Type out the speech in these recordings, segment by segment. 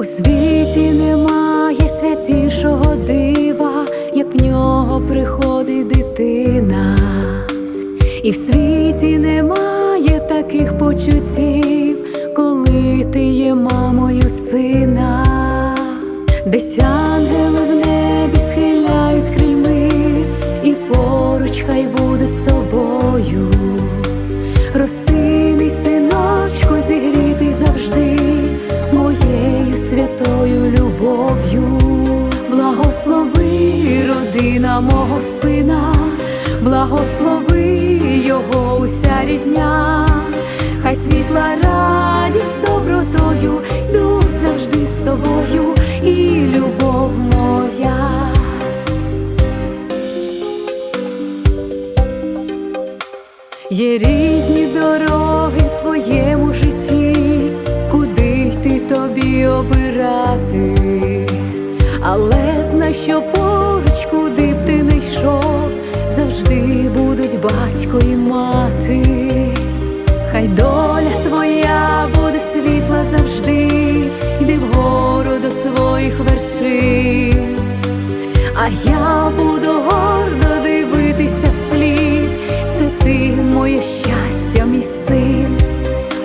У світі немає святішого дива, як в нього приходить дитина, і в світі немає таких почуттів, коли ти є мамою сина, десь Благослови родина мого сина, благослови його уся рідня, хай світла радість добротою йдуть завжди з тобою, і любов моя. Є різні дороги що поруч, куди б ти не йшов, завжди будуть батько і мати. Хай доля твоя буде світла завжди, йди вгору до своїх вершин. А я буду гордо дивитися вслід, це ти моє щастя, мій син,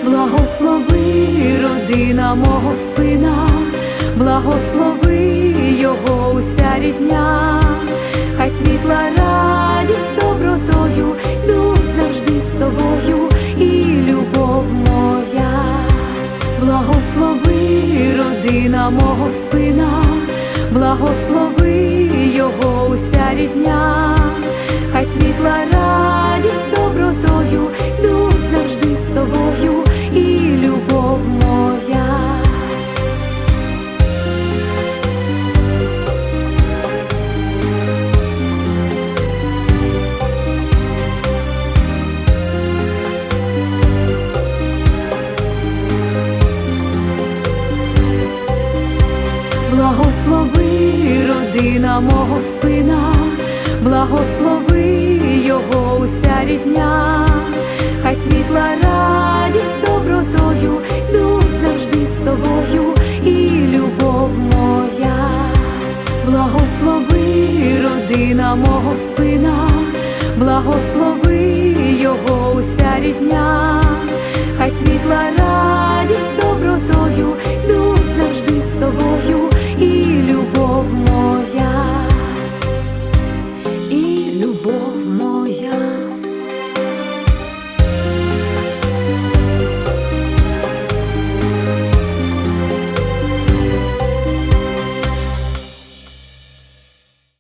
благослови родина мого сина, благослови його уся рідня, хай світла радість добротою йдуть завжди з тобою, і любов моя. Благослови родина мого сина, благослови його уся рідня, хай світла радість Благослови родина мого сина, благослови його уся рідня, хай світла радість добротою йдуть завжди з тобою, і любов моя, благослови родина мого сина, благослови його уся рідня,